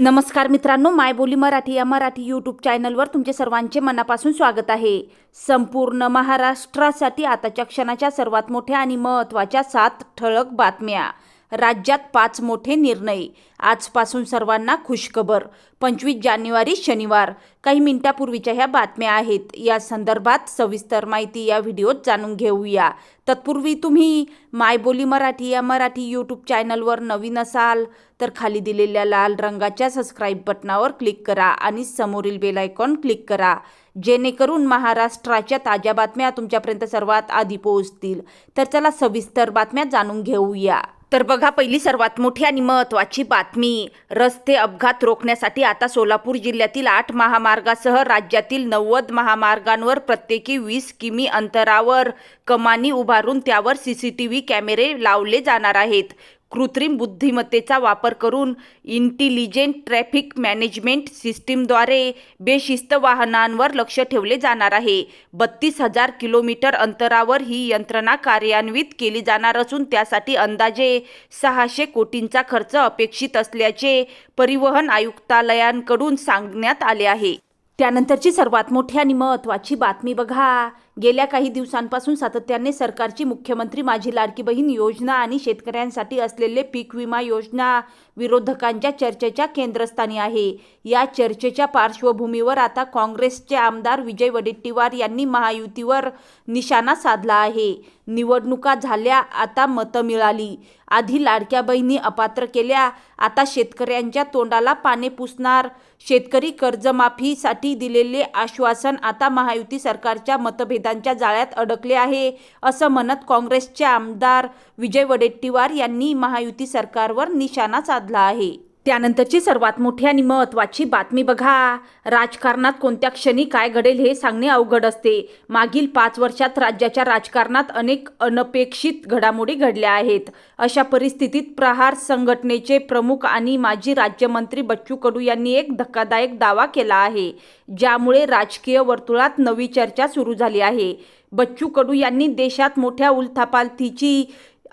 नमस्कार मित्रांनो माय बोली मराठी या मराठी यूट्यूब चॅनलवर तुमचे सर्वांचे मनापासून स्वागत आहे. संपूर्ण महाराष्ट्रासाठी आताच्या क्षणाच्या सर्वात मोठ्या आणि महत्त्वाच्या सात ठळक बातम्या. राज्यात पाच मोठे निर्णय. आजपासून सर्वांना खुशखबर. पंचवीस जानेवारी शनिवार. काही मिनिटापूर्वीच्या ह्या बातम्या आहेत. या संदर्भात सविस्तर माहिती या व्हिडिओत जाणून घेऊया. तत्पूर्वी तुम्ही माय बोली मराठी या मराठी यूट्यूब चॅनलवर नवीन असाल तर खाली दिलेल्या लाल रंगाच्या सबस्क्राईब बटनावर क्लिक करा आणि समोरील बेलायकॉन क्लिक करा. जेणेकरून महाराष्ट्राच्या ताज्या बातम्या तुमच्यापर्यंत सर्वात आधी पोहोचतील. तर चला सविस्तर बातम्या जाणून घेऊया. तर बघा पहिली सर्वात मोठी आणि महत्त्वाची बातमी. रस्ते अपघात रोखण्यासाठी आता सोलापूर जिल्ह्यातील आठ महामार्गासह राज्यातील नव्वद महामार्गांवर प्रत्येकी वीस किमी अंतरावर कमानी उभारून त्यावर सी सी टी व्ही कॅमेरे लावले जाणार आहेत. कृत्रिम बुद्धिमत्तेचा वापर करून इंटेलिजेंट ट्रॅफिक मॅनेजमेंट सिस्टीमद्वारे बेशिस्त वाहनांवर लक्ष ठेवले जाणार आहे. बत्तीस हजार किलोमीटर अंतरावर ही यंत्रणा कार्यान्वित केली जाणार असून त्यासाठी अंदाजे सहाशे कोटींचा खर्च अपेक्षित असल्याचे परिवहन आयुक्तालयांकडून सांगण्यात आले आहे. त्यानंतरची सर्वात मोठी आणि महत्त्वाची बातमी बघा. गेल्या काही दिवसांपासून सातत्याने सरकारची मुख्यमंत्री माझी लाडकी बहीण योजना आणि शेतकऱ्यांसाठी असलेले पीक विमा योजना विरोधकांच्या चर्चेच्या केंद्रस्थानी आहे. या चर्चेच्या पार्श्वभूमीवर आता काँग्रेसचे आमदार विजय वडेट्टीवार यांनी महायुतीवर निशाणा साधला आहे. निवडणुका झाल्या आता मतं मिळाली. आधी लाडक्या बहिणी अपात्र केल्या. आता शेतकऱ्यांच्या तोंडाला पाने पुसणार. शेतकरी कर्जमाफीसाठी दिलेले आश्वासन आता महायुती सरकारच्या मतभेदांच्या जाळ्यात अडकले आहे असं म्हणत काँग्रेसचे आमदार विजय वडेट्टीवार यांनी महायुती सरकारवर निशाणा साधला आहे. त्यानंतरची सर्वात मोठी आणि महत्त्वाची बातमी बघा. राजकारणात कोणत्या क्षणी काय घडेल हे सांगणे अवघड असते. मागील पाच वर्षात राज्याच्या राजकारणात अनेक अनपेक्षित घडामोडी घडल्या आहेत. अशा परिस्थितीत प्रहार संघटनेचे प्रमुख आणि माजी राज्यमंत्री बच्चू कडू यांनी एक धक्कादायक दावा केला आहे ज्यामुळे राजकीय वर्तुळात नवी चर्चा सुरू झाली आहे. बच्चू कडू यांनी देशात मोठ्या उलथापालथीची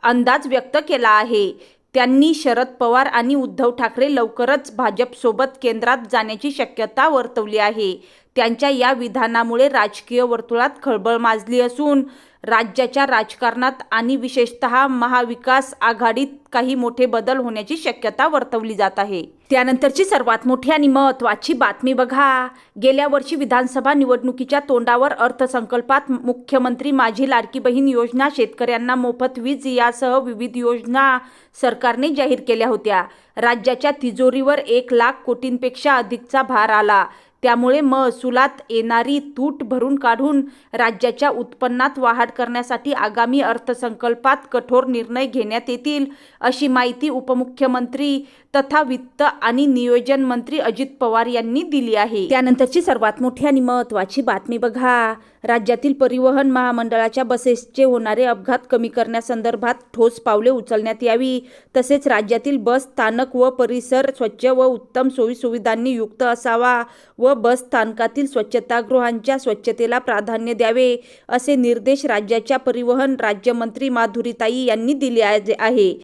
अंदाज व्यक्त केला आहे. त्यांनी शरद पवार आणि उद्धव ठाकरे लवकरच भाजपसोबत केंद्रात जाण्याची शक्यता वर्तवली आहे. त्यांच्या या विधानामुळे राजकीय वर्तुळात खळबळ माजली असून राज्याच्या राजकारणात आणि विशेषतः महाविकास आघाडीत काही मोठे बदल होण्याची शक्यता वर्तवली जात आहे. त्यानंतरची सर्वात मोठी आणि महत्त्वाची बातमी बघा. गेल्या वर्षी विधानसभा निवडणुकीच्या तोंडावर अर्थसंकल्पात मुख्यमंत्री माझी लाडकी बहीण योजना शेतकऱ्यांना मोफत वीज यासह विविध योजना सरकारने जाहीर केल्या होत्या. राज्याच्या तिजोरीवर एक लाख कोटींपेक्षा अधिकचा भार आला. त्यामुळे महसुलात येणारी तूट भरून काढून राज्याच्या उत्पन्नात वाढ करण्यासाठी आगामी अर्थसंकल्पात कठोर निर्णय घेण्यात येतील अशी माहिती उपमुख्यमंत्री तथा वित्त आणि नियोजन मंत्री अजित पवार यांनी दिली आहे. त्यानंतरची सर्वात मोठी आणि महत्त्वाची बातमी बघा. राज्यातील परिवहन महामंडळाच्या बसेसचे होणारे अपघात कमी करण्यासंदर्भात ठोस पावले उचलण्यात यावी. तसेच राज्यातील बस स्थानक व परिसर स्वच्छ व उत्तम सोयीसुविधांनी युक्त असावा व बस स्थानकातील स्वच्छतागृहांच्या स्वच्छतेला प्राधान्य द्यावे असे निर्देश राज्याच्या परिवहन राज्यमंत्री माधुरीताई यांनी दिले आहे.